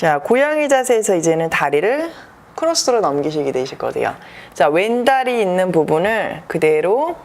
자, 고양이 자세에서 이제는 다리를 크로스로 넘기시게 되실 거예요. 자, 왼다리 있는 부분을 그대로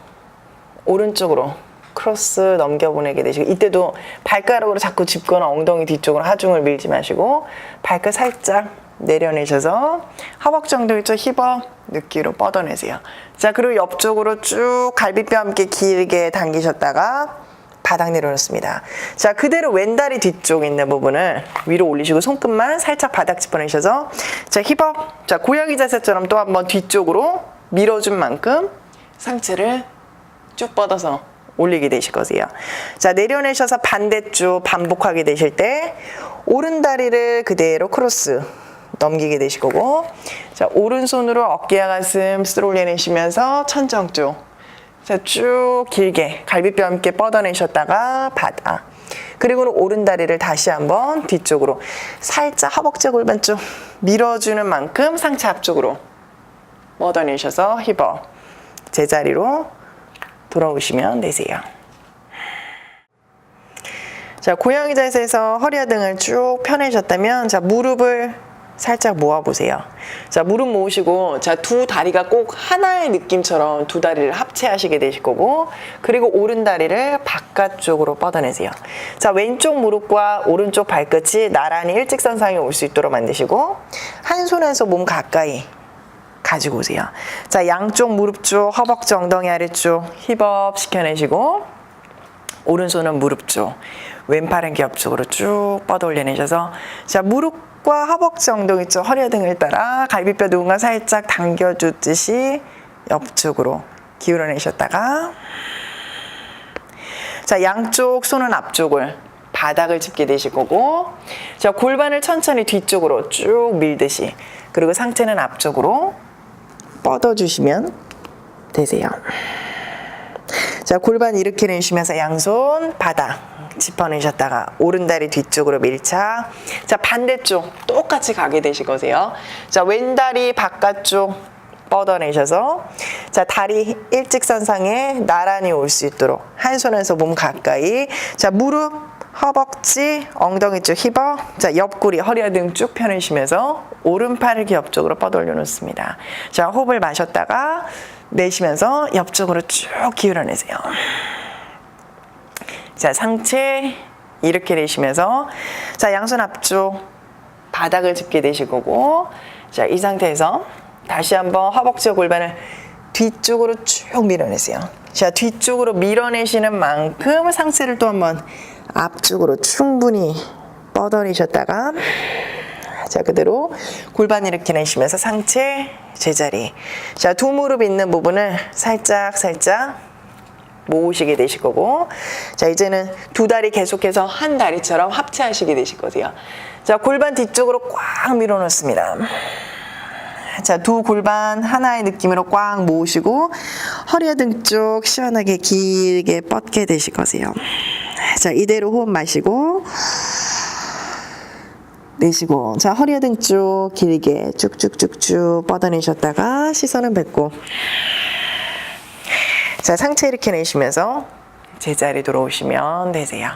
오른쪽으로 크로스 넘겨보내게 되시고 이때도 발가락으로 자꾸 짚거나 엉덩이 뒤쪽으로 하중을 밀지 마시고 발끝 살짝 내려내셔서 허벅지 엉덩이 쪽 힙업 느끼로 뻗어내세요. 자 그리고 옆쪽으로 쭉 갈비뼈 함께 길게 당기셨다가 바닥 내려놓습니다. 자 그대로 왼다리 뒤쪽 있는 부분을 위로 올리시고 손끝만 살짝 바닥 짚어내셔서 자 힙업 자 고양이 자세처럼 또 한번 뒤쪽으로 밀어준 만큼 상체를 쭉 뻗어서 올리게 되실 거세요. 자, 내려내셔서 반대쪽 반복하게 되실 때 오른 다리를 그대로 크로스 넘기게 되실 거고 자, 오른손으로 어깨와 가슴 스로 올려내시면서 천정 쪽. 자, 쭉 길게 갈비뼈 함께 뻗어내셨다가 바닥. 그리고 오른 다리를 다시 한번 뒤쪽으로 살짝 허벅지 골반 쪽 밀어주는 만큼 상체 앞쪽으로 뻗어내셔서 힙업. 제자리로 돌아오시면 되세요. 자, 고양이 자세에서 허리와 등을 쭉 펴내셨다면, 자, 무릎을 살짝 모아보세요. 자, 무릎 모으시고, 자, 두 다리가 꼭 하나의 느낌처럼 두 다리를 합체하시게 되실 거고, 그리고 오른 다리를 바깥쪽으로 뻗어내세요. 자, 왼쪽 무릎과 오른쪽 발끝이 나란히 일직선상에 올 수 있도록 만드시고, 한 손에서 몸 가까이 가지고 오세요. 자, 양쪽 무릎 쪽, 허벅지 엉덩이 아래쪽 힙업 시켜내시고 오른손은 무릎 쪽, 왼팔은 옆쪽으로 쭉 뻗어 올려내셔서 자, 무릎 과 허벅지 엉덩이 쪽 허리 등을 따라 갈비뼈 누군가 살짝 당겨주듯이 옆쪽으로 기울여내셨다가 자, 양쪽 손은 앞쪽을 바닥을 짚게 되실 거고 자, 골반을 천천히 뒤쪽으로 쭉 밀듯이 그리고 상체는 앞쪽으로 뻗어주시면 되세요. 자, 골반 이렇게 내쉬면서 양손 바닥 짚어내셨다가 오른다리 뒤쪽으로 밀착. 자, 반대쪽 똑같이 가게 되실 거세요. 자, 왼다리 바깥쪽 뻗어내셔서 자 다리 일직선상에 나란히 올 수 있도록 한 손에서 몸 가까이 자 무릎 허벅지 엉덩이 쪽 힙업 자 옆구리 허리와 등 쭉 펴내시면서 오른팔을 옆쪽으로 뻗어 올려 놓습니다 자 호흡을 마셨다가 내쉬면서 옆쪽으로 쭉 기울여 내세요 자 상체 이렇게 내쉬면서 자 양손 앞쪽 바닥을 짚게 되실 거고 자 이 상태에서 다시 한번 허벅지 골반을 뒤쪽으로 쭉 밀어내세요. 자 뒤쪽으로 밀어내시는 만큼 상체를 또 한번 앞쪽으로 충분히 뻗어내셨다가 자 그대로 골반 이렇게 내쉬면서 상체 제자리. 자 두 무릎 있는 부분을 살짝 살짝 모으시게 되실 거고. 자 이제는 두 다리 계속해서 한 다리처럼 합체하시게 되실 거세요. 자 골반 뒤쪽으로 꽉 밀어 놓습니다. 자 두 골반 하나의 느낌으로 꽉 모으시고 허리와 등 쪽 시원하게 길게 뻗게 되실 거세요. 자 이대로 호흡 마시고 내쉬고 자 허리와 등쪽 길게 쭉쭉쭉쭉 뻗어내셨다가 시선은 뱉고 자, 상체 이렇게 내쉬면서 제자리 들어오시면 되세요.